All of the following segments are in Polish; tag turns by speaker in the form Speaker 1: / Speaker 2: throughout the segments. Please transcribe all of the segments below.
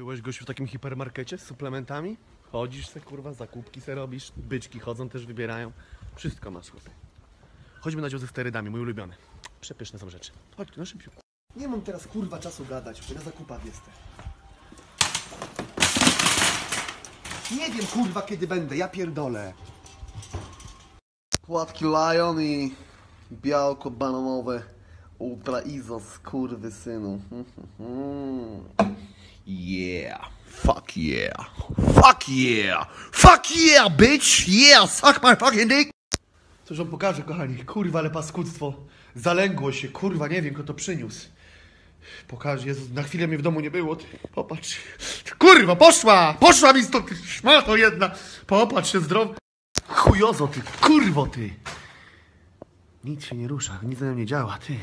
Speaker 1: Byłeś gościu w takim hipermarkecie z suplementami? Chodzisz se kurwa, zakupki se robisz, byczki chodzą, też wybierają. Wszystko masz chłopie. Chodźmy na dział ze sterydami, mój ulubiony. Przepyszne są rzeczy. Chodź, no szybciej.
Speaker 2: Nie mam teraz kurwa czasu gadać, bo na zakupach jestem. Nie wiem kurwa kiedy będę, ja pierdolę.
Speaker 3: Płatki Lion i białko bananowe Ultra Izos, kurwy synu.
Speaker 1: Yeah. Fuck yeah. Fuck yeah. Fuck yeah, bitch. Yeah, suck my fucking dick.
Speaker 2: Coś wam pokażę, kochani. Kurwa, ale paskudztwo. Zalęgło się, kurwa, nie wiem kto to przyniósł. Pokażę, Jezu, na chwilę mnie w domu nie było. Ty, popatrz. Kurwa, poszła! Poszła mi stąd, ty szmato jedna. Popatrz się zdrowo. Chujozo, ty, kurwo, ty. Nic się nie rusza, nic na nią nie działa, ty.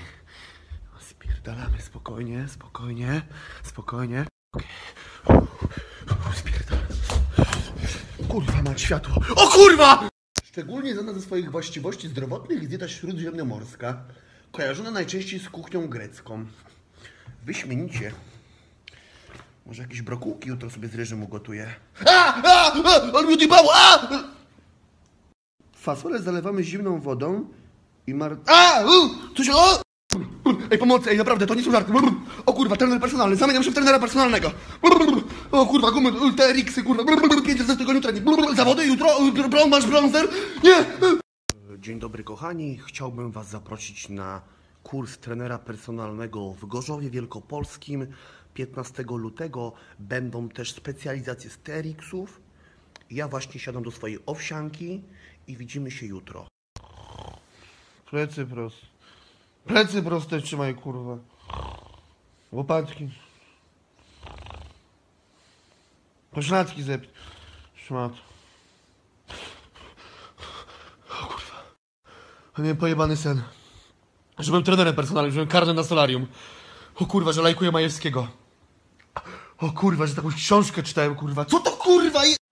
Speaker 2: Spierdalamy, spokojnie, spokojnie, spokojnie. Okej. Spierdalamy. Kurwa, mać światło. O kurwa! Szczególnie znana ze swoich właściwości zdrowotnych jest dieta śródziemnomorska, kojarzona najczęściej z kuchnią grecką. Wyśmienicie. Może jakieś brokułki jutro sobie z ryżem ugotuję. A! A! A! A! Fasolę zalewamy zimną wodą i mar... A! U! Co się... O! Ej, pomocy, ej, naprawdę, to nie są żarty. O kurwa, trener personalny, zamieniam się w trenera personalnego. O kurwa, gumy, TRX-y, kurwa, 5 razy w tygodniu trening. Zawody jutro, brąz, masz bronzer? Nie! Dzień dobry kochani, chciałbym was zaprosić na kurs trenera personalnego w Gorzowie Wielkopolskim 15 lutego. Będą też specjalizacje z TRX-ów. Ja właśnie siadam do swojej owsianki i widzimy się jutro.
Speaker 4: Plecy proste. Plecy proste trzymaj, kurwa. Łopatki. Pośladki zep. Szmat. O kurwa. Miałem pojebany sen. Że trenerem personalnym, że byłem karnym na solarium. O kurwa, że lajkuję Majewskiego. O kurwa, że taką książkę czytałem, kurwa. Co to kurwa jest?